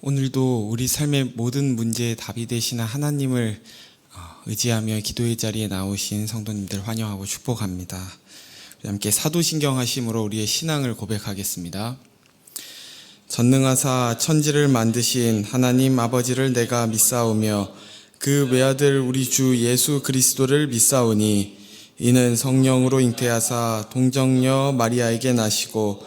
오늘도 우리 삶의 모든 문제의 답이 되시는 하나님을 어, 의지하며 기도의 자리에 나오신 성도님들 환영하고 축복합니다. 함께 사도신경 하심으로 우리의 신앙을 고백하겠습니다. 전능하사 천지를 만드신 하나님 아버지를 내가 믿사오며 그 외아들 우리 주 예수 그리스도를 믿사오니 이는 성령으로 잉태하사 동정녀 마리아에게 나시고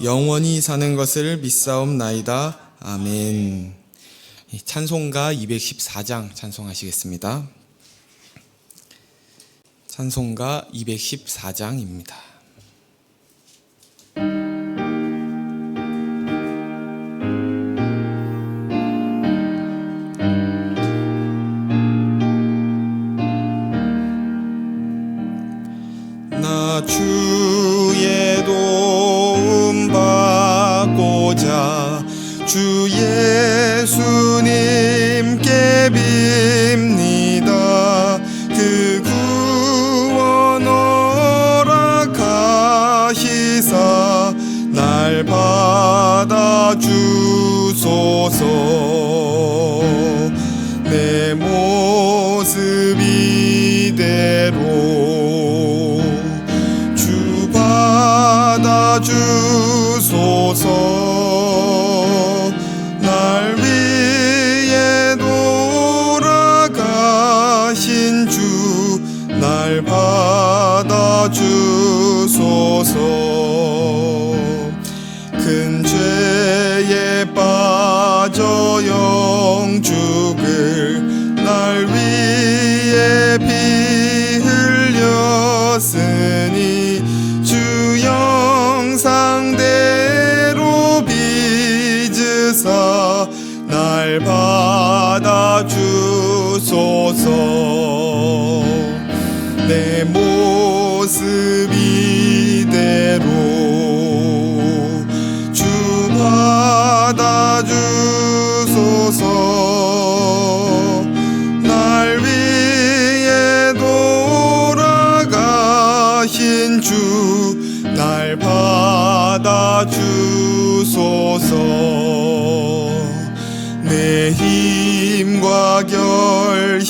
영원히 사는 것을 믿사옵나이다. 아멘. 이 찬송가 214장 찬송하시겠습니다. 찬송가 214장입니다. 나 주의 도움 주 예수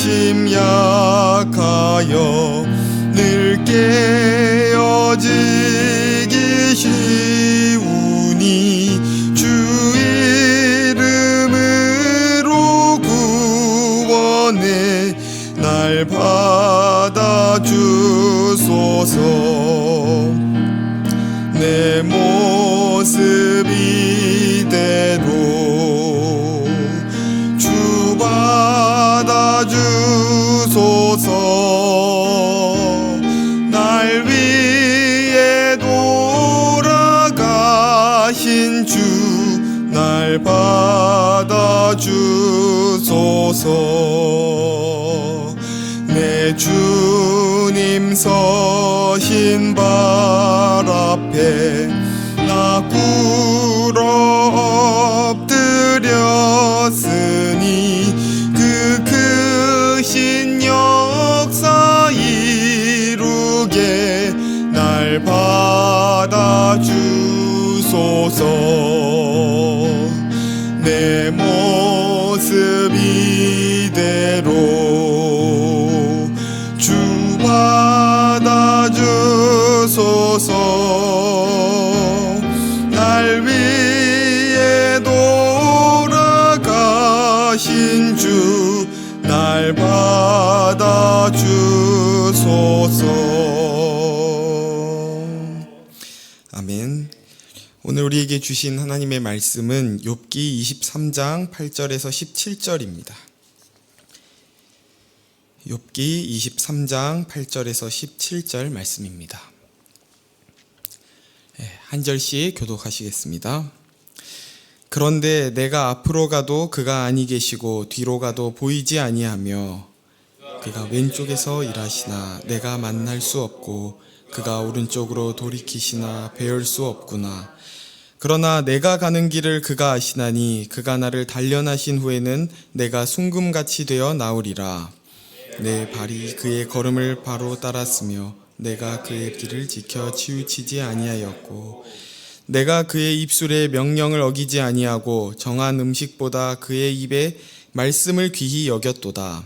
결심 약하여 늘 깨어지기 쉬우니 주 이름으로 구원해 날 받아 주소서. 내 모습 이대로 주소서. 날 위해 돌아가신 주 날 받아 주소서. 내 주님 서신 발 앞에 날 받아 주소서. 내 모습 이대로 우리에게 주신 하나님의 말씀은 욥기 23장 8절에서 17절입니다. 욥기 23장 8절에서 17절 말씀입니다. 예, 한 절씩 교독하시겠습니다. 그런데 내가 앞으로 가도 그가 아니 계시고 뒤로 가도 보이지 아니하며 그가 왼쪽에서 일하시나 내가 만날 수 없고 그가 오른쪽으로 돌이키시나 배울 수 없구나. 그러나 내가 가는 길을 그가 아시나니 그가 나를 단련하신 후에는 내가 순금같이 되어 나오리라. 내 발이 그의 걸음을 바로 따랐으며 내가 그의 길을 지켜 치우치지 아니하였고 내가 그의 입술의 명령을 어기지 아니하고 정한 음식보다 그의 입에 말씀을 귀히 여겼도다.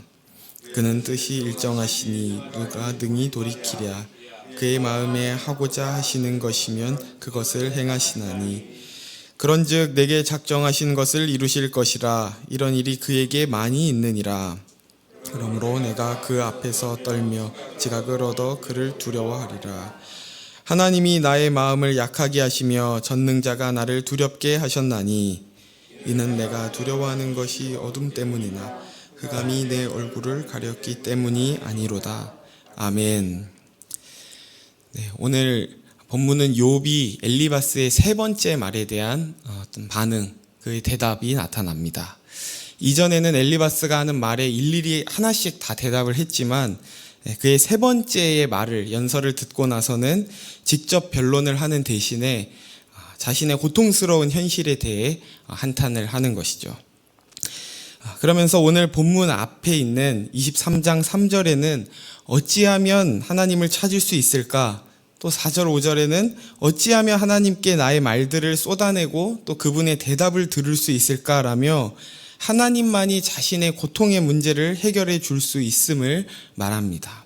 그는 뜻이 일정하시니 누가 능히 돌이키랴. 그의 마음에 하고자 하시는 것이면 그것을 행하시나니. 그런즉 내게 작정하신 것을 이루실 것이라. 이런 일이 그에게 많이 있느니라. 그러므로 내가 그 앞에서 떨며 지각을 얻어 그를 두려워하리라. 하나님이 나의 마음을 약하게 하시며 전능자가 나를 두렵게 하셨나니 이는 내가 두려워하는 것이 어둠 때문이나 흑암이 내 얼굴을 가렸기 때문이 아니로다. 아멘. 네, 오늘 본문은 욥이 엘리바스의 세 번째 말에 대한 어떤 반응, 그의 대답이 나타납니다. 이전에는 엘리바스가 하는 말에 일일이 하나씩 다 대답을 했지만 예, 그의 세 번째의 말을 연설을 듣고 나서는 직접 변론을 하는 대신에 아, 자신의 고통스러운 현실에 대해 아, 한탄을 하는 것이죠. 아, 그러면서 오늘 본문 앞에 있는 23장 3절에는 어찌하면 하나님을 찾을 수 있을까? 또 4절, 5절에는 어찌하면 하나님께 나의 말들을 쏟아내고 또 그분의 대답을 들을 수 있을까라며 하나님만이 자신의 고통의 문제를 해결해 줄 수 있음을 말합니다.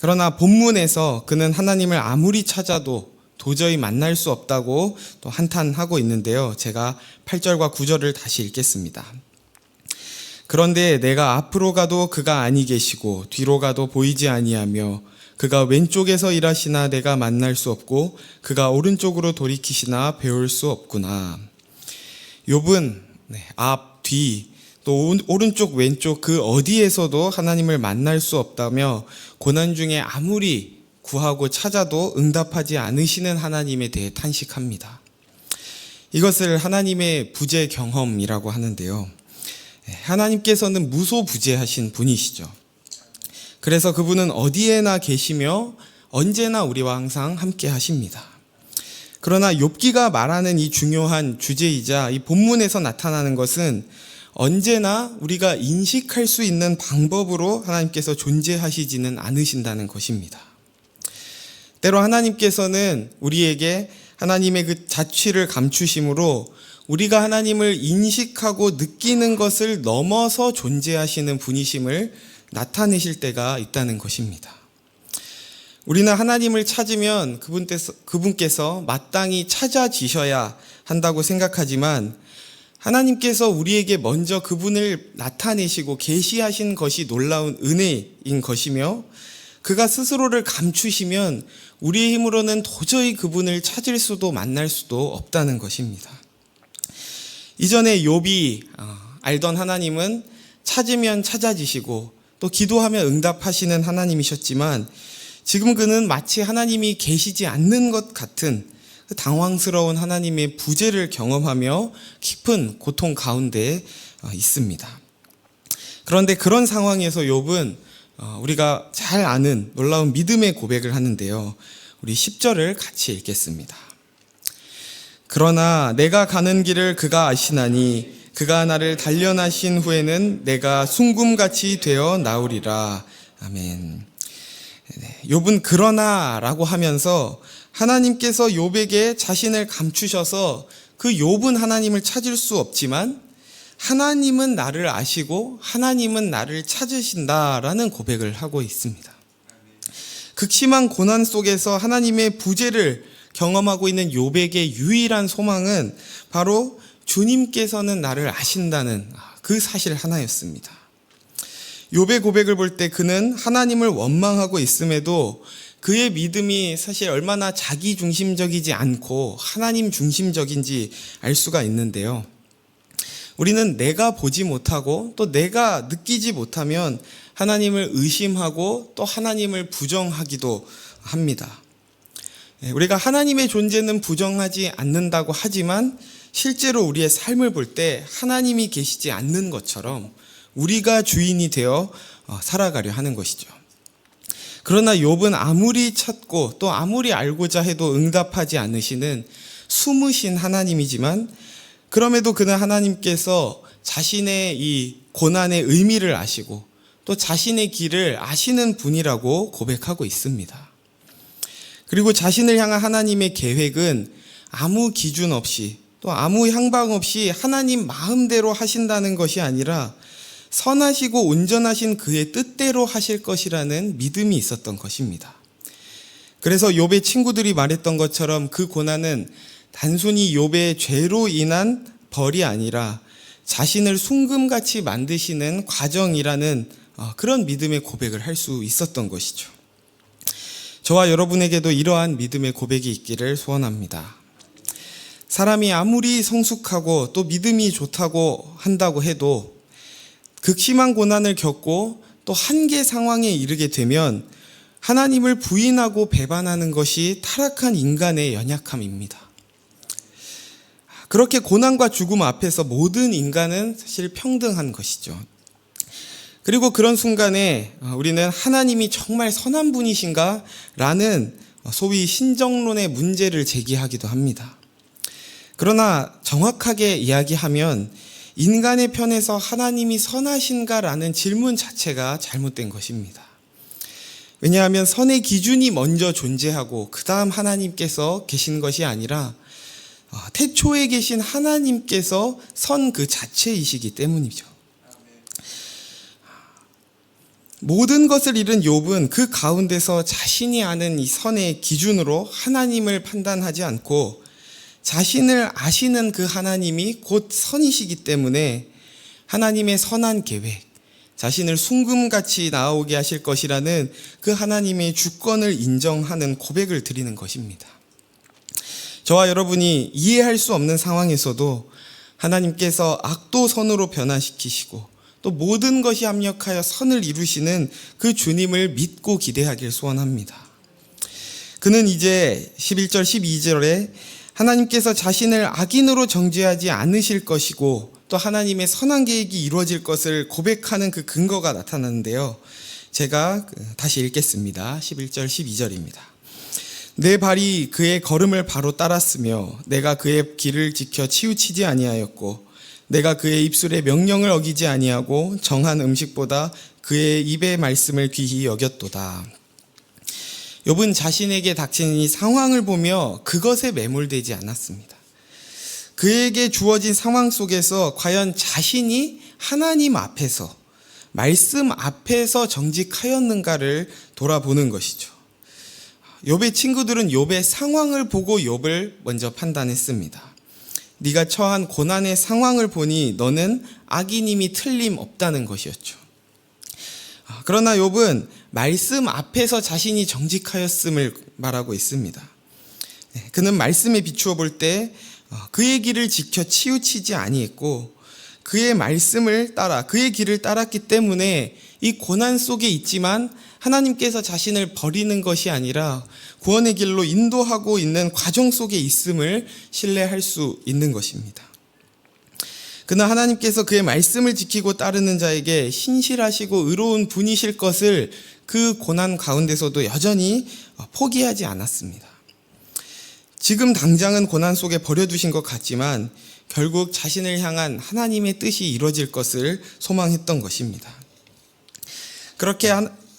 그러나 본문에서 그는 하나님을 아무리 찾아도 도저히 만날 수 없다고 또 한탄하고 있는데요. 제가 8절과 9절을 다시 읽겠습니다. 그런데 내가 앞으로 가도 그가 아니 계시고 뒤로 가도 보이지 아니하며 그가 왼쪽에서 일하시나 내가 만날 수 없고 그가 오른쪽으로 돌이키시나 배울 수 없구나. 욥은 네, 앞, 뒤, 또 오른쪽, 왼쪽 그 어디에서도 하나님을 만날 수 없다며 고난 중에 아무리 구하고 찾아도 응답하지 않으시는 하나님에 대해 탄식합니다. 이것을 하나님의 부재 경험이라고 하는데요. 하나님께서는 무소부재하신 분이시죠. 그래서 그분은 어디에나 계시며 언제나 우리와 항상 함께 하십니다. 그러나 욥기가 말하는 이 중요한 주제이자 이 본문에서 나타나는 것은 언제나 우리가 인식할 수 있는 방법으로 하나님께서 존재하시지는 않으신다는 것입니다. 때로 하나님께서는 우리에게 하나님의 그 자취를 감추심으로 우리가 하나님을 인식하고 느끼는 것을 넘어서 존재하시는 분이심을 나타내실 때가 있다는 것입니다. 우리는 하나님을 찾으면 그분께서, 마땅히 찾아지셔야 한다고 생각하지만 하나님께서 우리에게 먼저 그분을 나타내시고 계시하신 것이 놀라운 은혜인 것이며 그가 스스로를 감추시면 우리의 힘으로는 도저히 그분을 찾을 수도 만날 수도 없다는 것입니다. 이전에 욥이 어, 알던 하나님은 찾으면 찾아지시고 또 기도하면 응답하시는 하나님이셨지만 지금 그는 마치 하나님이 계시지 않는 것 같은 그 당황스러운 하나님의 부재를 경험하며 깊은 고통 가운데 어, 있습니다. 그런데 그런 상황에서 욥은 어, 우리가 잘 아는 놀라운 믿음의 고백을 하는데요. 우리 10절을 같이 읽겠습니다. 그러나 내가 가는 길을 그가 아시나니 그가 나를 단련하신 후에는 내가 순금같이 되어 나오리라. 아멘. 네, 욥은 그러나라고 하면서 하나님께서 욥에게 자신을 감추셔서 그 욥은 하나님을 찾을 수 없지만 하나님은 나를 아시고 하나님은 나를 찾으신다라는 고백을 하고 있습니다. 극심한 고난 속에서 하나님의 부재를 경험하고 있는 욥에게 유일한 소망은 바로 주님께서는 나를 아신다는 그 사실 하나였습니다. 욥의 고백을 볼 때 그는 하나님을 원망하고 있음에도 그의 믿음이 사실 얼마나 자기 중심적이지 않고 하나님 중심적인지 알 수가 있는데요. 우리는 내가 보지 못하고 또 내가 느끼지 못하면 하나님을 의심하고 또 하나님을 부정하기도 합니다. 예, 우리가 하나님의 존재는 부정하지 않는다고 하지만 실제로 우리의 삶을 볼 때 하나님이 계시지 않는 것처럼 우리가 주인이 되어 어, 살아가려 하는 것이죠. 그러나 욥은 아무리 찾고 또 아무리 알고자 해도 응답하지 않으시는 숨으신 하나님이지만 그럼에도 그는 하나님께서 자신의 이 고난의 의미를 아시고 또 자신의 길을 아시는 분이라고 고백하고 있습니다. 그리고 자신을 향한 하나님의 계획은 아무 기준 없이 또 아무 향방 없이 하나님 마음대로 하신다는 것이 아니라 선하시고 온전하신 그의 뜻대로 하실 것이라는 믿음이 있었던 것입니다. 그래서 욥의 친구들이 말했던 것처럼 그 고난은 단순히 욥의 죄로 인한 벌이 아니라 자신을 순금같이 만드시는 과정이라는 어, 그런 믿음의 고백을 할 수 있었던 것이죠. 저와 여러분에게도 이러한 믿음의 고백이 있기를 소원합니다. 사람이 아무리 성숙하고 또 믿음이 좋다고 한다고 해도 극심한 고난을 겪고 또 한계 상황에 이르게 되면 하나님을 부인하고 배반하는 것이 타락한 인간의 연약함입니다. 그렇게 고난과 죽음 앞에서 모든 인간은 사실 평등한 것이죠. 그리고 그런 순간에 우리는 하나님이 정말 선한 분이신가? 라는 소위 신정론의 문제를 제기하기도 합니다. 그러나 정확하게 이야기하면 인간의 편에서 하나님이 선하신가라는 질문 자체가 잘못된 것입니다. 왜냐하면 선의 기준이 먼저 존재하고 그 다음 하나님께서 계신 것이 아니라 어, 태초에 계신 하나님께서 선 그 자체이시기 때문이죠. 모든 것을 잃은 욥은 그 가운데서 자신이 아는 이 선의 기준으로 하나님을 판단하지 않고 자신을 아시는 그 하나님이 곧 선이시기 때문에 하나님의 선한 계획, 자신을 순금같이 나오게 하실 것이라는 그 하나님의 주권을 인정하는 고백을 드리는 것입니다. 저와 여러분이 이해할 수 없는 상황에서도 하나님께서 악도 선으로 변화시키시고 또 모든 것이 합력하여 선을 이루시는 그 주님을 믿고 기대하길 소원합니다. 그는 이제 11절 12절에 하나님께서 자신을 악인으로 정죄하지 않으실 것이고 또 하나님의 선한 계획이 이루어질 것을 고백하는 그 근거가 나타나는데요. 제가 다시 읽겠습니다. 11절 12절입니다. 내 발이 그의 걸음을 바로 따랐으며 내가 그의 길을 지켜 치우치지 아니하였고 내가 그의 입술의 명령을 어기지 아니하고 정한 음식보다 그의 입의 말씀을 귀히 여겼도다. 욥은 자신에게 닥친 이 상황을 보며 그것에 매몰되지 않았습니다. 그에게 주어진 상황 속에서 과연 자신이 하나님 앞에서 말씀 앞에서 정직하였는가를 돌아보는 것이죠. 욥의 친구들은 욥의 상황을 보고 욥을 먼저 판단했습니다. 네가 처한 고난의 상황을 보니 너는 악인임이 틀림없다는 것이었죠. 아, 그러나 욥은 말씀 앞에서 자신이 정직하였음을 말하고 있습니다. 네, 그는 말씀에 비추어 볼때 어, 그의 길을 지켜 치우치지 아니했고 그의 말씀을 따라 그의 길을 따랐기 때문에 이 고난 속에 있지만 하나님께서 자신을 버리는 것이 아니라 구원의 길로 인도하고 있는 과정 속에 있음을 신뢰할 수 있는 것입니다. 그러나 하나님께서 그의 말씀을 지키고 따르는 자에게 신실하시고 의로운 분이실 것을 그 고난 가운데서도 여전히 포기하지 않았습니다. 지금 당장은 고난 속에 버려두신 것 같지만 결국 자신을 향한 하나님의 뜻이 이루어질 것을 소망했던 것입니다. 그렇게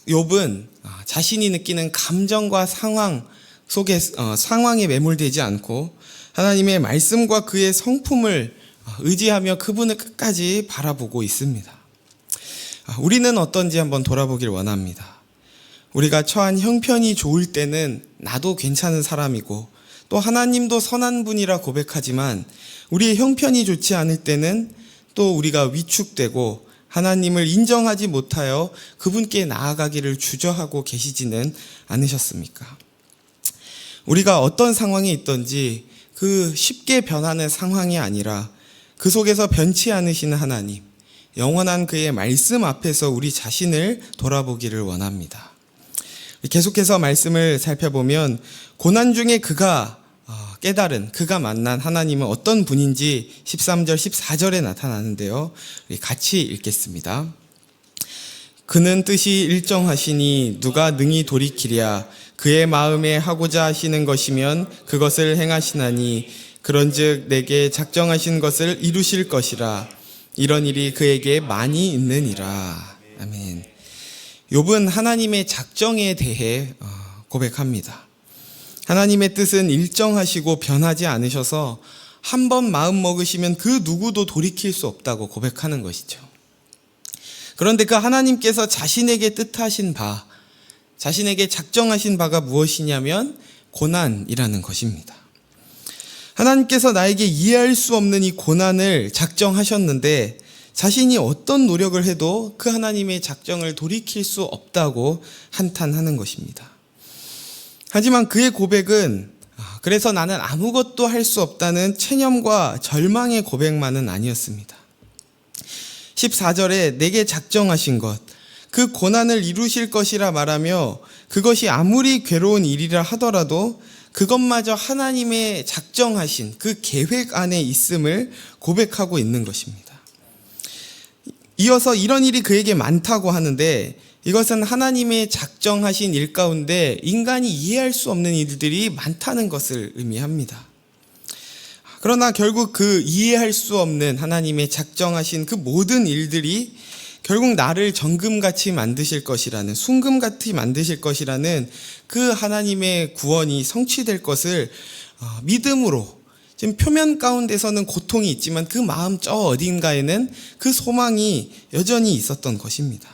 욥은 자신이 느끼는 감정과 상황 속에 어, 상황에 매몰되지 않고 하나님의 말씀과 그의 성품을 의지하며 그분을 끝까지 바라보고 있습니다. 우리는 어떤지 한번 돌아보길 원합니다. 우리가 처한 형편이 좋을 때는 나도 괜찮은 사람이고 또 하나님도 선한 분이라 고백하지만 우리의 형편이 좋지 않을 때는 또 우리가 위축되고 하나님을 인정하지 못하여 그분께 나아가기를 주저하고 계시지는 않으셨습니까? 우리가 어떤 상황에 있던지 그 쉽게 변하는 상황이 아니라 그 속에서 변치 않으시는 하나님, 영원한 그의 말씀 앞에서 우리 자신을 돌아보기를 원합니다. 계속해서 말씀을 살펴보면 고난 중에 그가 어, 깨달은 그가 만난 하나님은 어떤 분인지 13절, 14절에 나타나는데요. 같이 읽겠습니다. 그는 뜻이 일정하시니 누가 능히 돌이키랴 그의 마음에 하고자 하시는 것이면 그것을 행하시나니 그런즉 내게 작정하신 것을 이루실 것이라 이런 일이 그에게 많이 있느니라 아멘. 욥은 하나님의 작정에 대해 어, 고백합니다. 하나님의 뜻은 일정하시고 변하지 않으셔서 한 번 마음 먹으시면 그 누구도 돌이킬 수 없다고 고백하는 것이죠. 그런데 그 하나님께서 자신에게 뜻하신 바, 자신에게 작정하신 바가 무엇이냐면 고난이라는 것입니다. 하나님께서 나에게 이해할 수 없는 이 고난을 작정하셨는데 자신이 어떤 노력을 해도 그 하나님의 작정을 돌이킬 수 없다고 한탄하는 것입니다. 하지만 그의 고백은 아, 그래서 나는 아무것도 할 수 없다는 체념과 절망의 고백만은 아니었습니다. 14절에 내게 작정하신 것, 그 고난을 이루실 것이라 말하며 그것이 아무리 괴로운 일이라 하더라도 그것마저 하나님의 작정하신 그 계획 안에 있음을 고백하고 있는 것입니다. 이어서 이런 일이 그에게 많다고 하는데 이것은 하나님의 작정하신 일 가운데 인간이 이해할 수 없는 일들이 많다는 것을 의미합니다. 그러나 결국 그 이해할 수 없는 하나님의 작정하신 그 모든 일들이 결국 나를 정금같이 만드실 것이라는 순금같이 만드실 것이라는 그 하나님의 구원이 성취될 것을 어, 믿음으로 지금 표면 가운데서는 고통이 있지만 그 마음 저 어딘가에는 그 소망이 여전히 있었던 것입니다.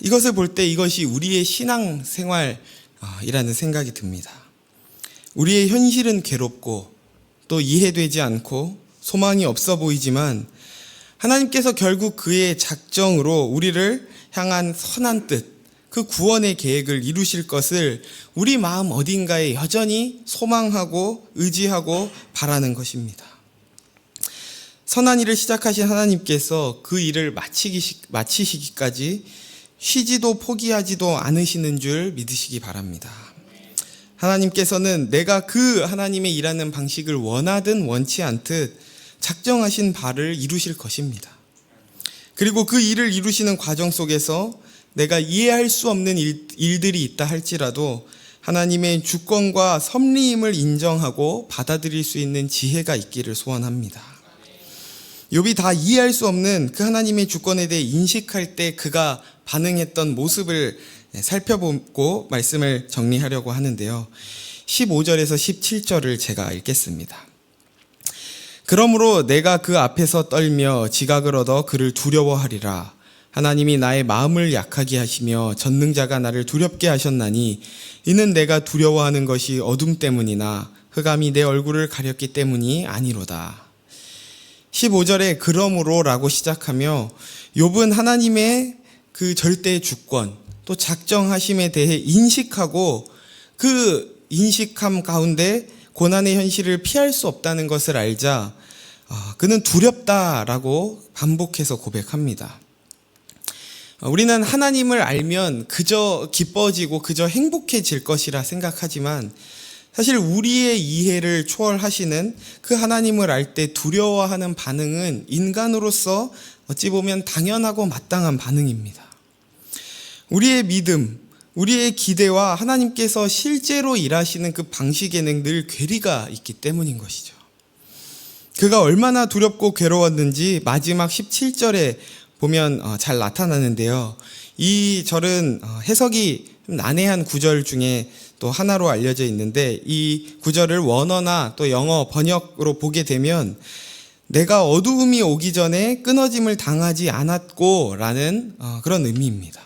이것을 볼 때 이것이 우리의 신앙 생활이라는 생각이 듭니다. 우리의 현실은 괴롭고 또 이해되지 않고 소망이 없어 보이지만 하나님께서 결국 그의 작정으로 우리를 향한 선한 뜻, 그 구원의 계획을 이루실 것을 우리 마음 어딘가에 여전히 소망하고 의지하고 바라는 것입니다. 선한 일을 시작하신 하나님께서 그 일을 마치시기까지 쉬지도 포기하지도 않으시는 줄 믿으시기 바랍니다. 하나님께서는 내가 그 하나님의 일하는 방식을 원하든 원치 않듯 작정하신 바를 이루실 것입니다. 그리고 그 일을 이루시는 과정 속에서 내가 이해할 수 없는 일, 일들이 있다 할지라도 하나님의 주권과 섭리임을 인정하고 받아들일 수 있는 지혜가 있기를 소원합니다. 욥이 다 이해할 수 없는 그 하나님의 주권에 대해 인식할 때 그가 반응했던 모습을 살펴보고 말씀을 정리하려고 하는데요. 15절에서 17절을 제가 읽겠습니다. 그러므로 내가 그 앞에서 떨며 지각을 얻어 그를 두려워하리라. 하나님이 나의 마음을 약하게 하시며 전능자가 나를 두렵게 하셨나니 이는 내가 두려워하는 것이 어둠 때문이나 흑암이 내 얼굴을 가렸기 때문이 아니로다. 15절에 그러므로라고 시작하며 욥은 하나님의 그 절대 주권 또 작정하심에 대해 인식하고 그 인식함 가운데 고난의 현실을 피할 수 없다는 것을 알자 아, 그는 두렵다라고 반복해서 고백합니다. 어, 우리는 하나님을 알면 그저 기뻐지고 그저 행복해질 것이라 생각하지만 사실 우리의 이해를 초월하시는 그 하나님을 알 때 두려워하는 반응은 인간으로서 어찌 보면 당연하고 마땅한 반응입니다. 우리의 믿음, 우리의 기대와 하나님께서 실제로 일하시는 그 방식에는 늘 괴리가 있기 때문인 것이죠. 그가 얼마나 두렵고 괴로웠는지 마지막 17절에 보면 어, 잘 나타나는데요. 이 절은 어, 해석이 난해한 구절 중에 또 하나로 알려져 있는데 이 구절을 원어나 또 영어 번역으로 보게 되면 내가 어두움이 오기 전에 끊어짐을 당하지 않았고 라는 어, 그런 의미입니다.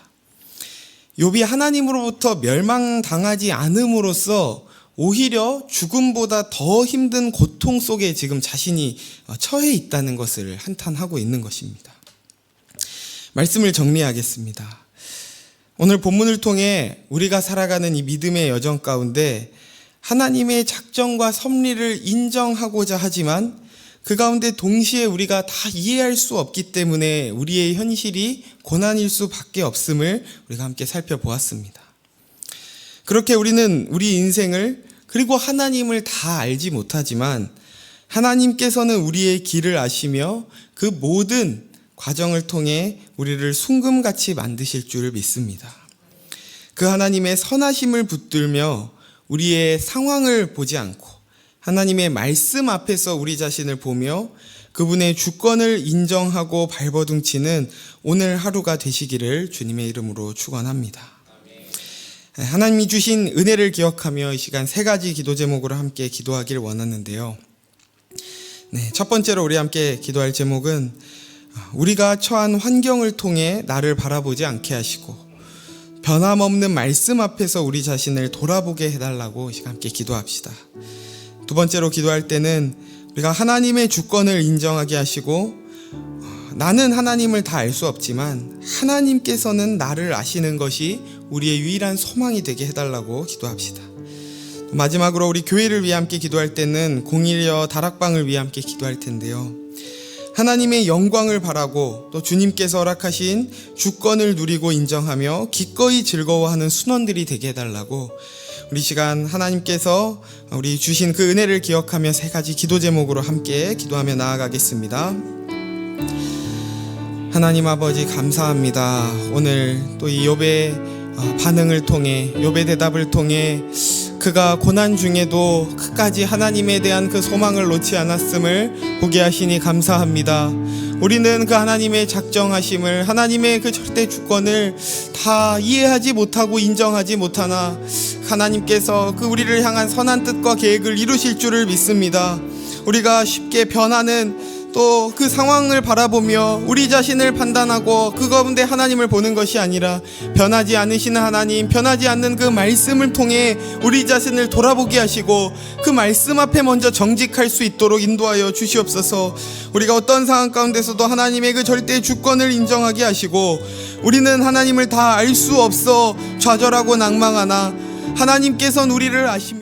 욥이 하나님으로부터 멸망당하지 않음으로써 오히려 죽음보다 더 힘든 고통 속에 지금 자신이 처해 있다는 것을 한탄하고 있는 것입니다. 말씀을 정리하겠습니다. 오늘 본문을 통해 우리가 살아가는 이 믿음의 여정 가운데 하나님의 작정과 섭리를 인정하고자 하지만 그 가운데 동시에 우리가 다 이해할 수 없기 때문에 우리의 현실이 고난일 수밖에 없음을 우리가 함께 살펴보았습니다. 그렇게 우리는 우리 인생을 그리고 하나님을 다 알지 못하지만 하나님께서는 우리의 길을 아시며 그 모든 과정을 통해 우리를 순금같이 만드실 줄을 믿습니다. 그 하나님의 선하심을 붙들며 우리의 상황을 보지 않고 하나님의 말씀 앞에서 우리 자신을 보며 그분의 주권을 인정하고 발버둥치는 오늘 하루가 되시기를 주님의 이름으로 축원합니다. 하나님이 주신 은혜를 기억하며 이 시간 세 가지 기도 제목으로 함께 기도하길 원하는데요. 네, 첫 번째로 우리 함께 기도할 제목은 우리가 처한 환경을 통해 나를 바라보지 않게 하시고 변함없는 말씀 앞에서 우리 자신을 돌아보게 해달라고 이 시간 함께 기도합시다. 두 번째로 기도할 때는 우리가 하나님의 주권을 인정하게 하시고 어, 나는 하나님을 다 알 수 없지만 하나님께서는 나를 아시는 것이 우리의 유일한 소망이 되게 해달라고 기도합시다. 마지막으로 우리 교회를 위해 함께 기도할 때는 공일여 다락방을 위해 함께 기도할 텐데요. 하나님의 영광을 바라고 또 주님께서 허락하신 주권을 누리고 인정하며 기꺼이 즐거워하는 순원들이 되게 해달라고 우리 시간 하나님께서 우리 주신 그 은혜를 기억하며 세 가지 기도 제목으로 함께 기도하며 나아가겠습니다. 하나님 아버지 감사합니다. 오늘 또이 어, 반응을 통해 욥의 대답을 통해 그가 고난 중에도 끝까지 하나님에 대한 그 소망을 놓지 않았음을 보게 하시니 감사합니다. 우리는 그 하나님의 작정하심을 하나님의 그 절대 주권을 다 이해하지 못하고 인정하지 못하나 하나님께서 그 우리를 향한 선한 뜻과 계획을 이루실 줄을 믿습니다. 우리가 쉽게 변하는 또 그 상황을 바라보며 우리 자신을 판단하고 그 가운데 하나님을 보는 것이 아니라 변하지 않으시는 하나님, 변하지 않는 그 말씀을 통해 우리 자신을 돌아보게 하시고 그 말씀 앞에 먼저 정직할 수 있도록 인도하여 주시옵소서. 우리가 어떤 상황 가운데서도 하나님의 그 절대 주권을 인정하게 하시고 우리는 하나님을 다 알 수 없어 좌절하고 낭망하나 하나님께서는 우리를 아십니다.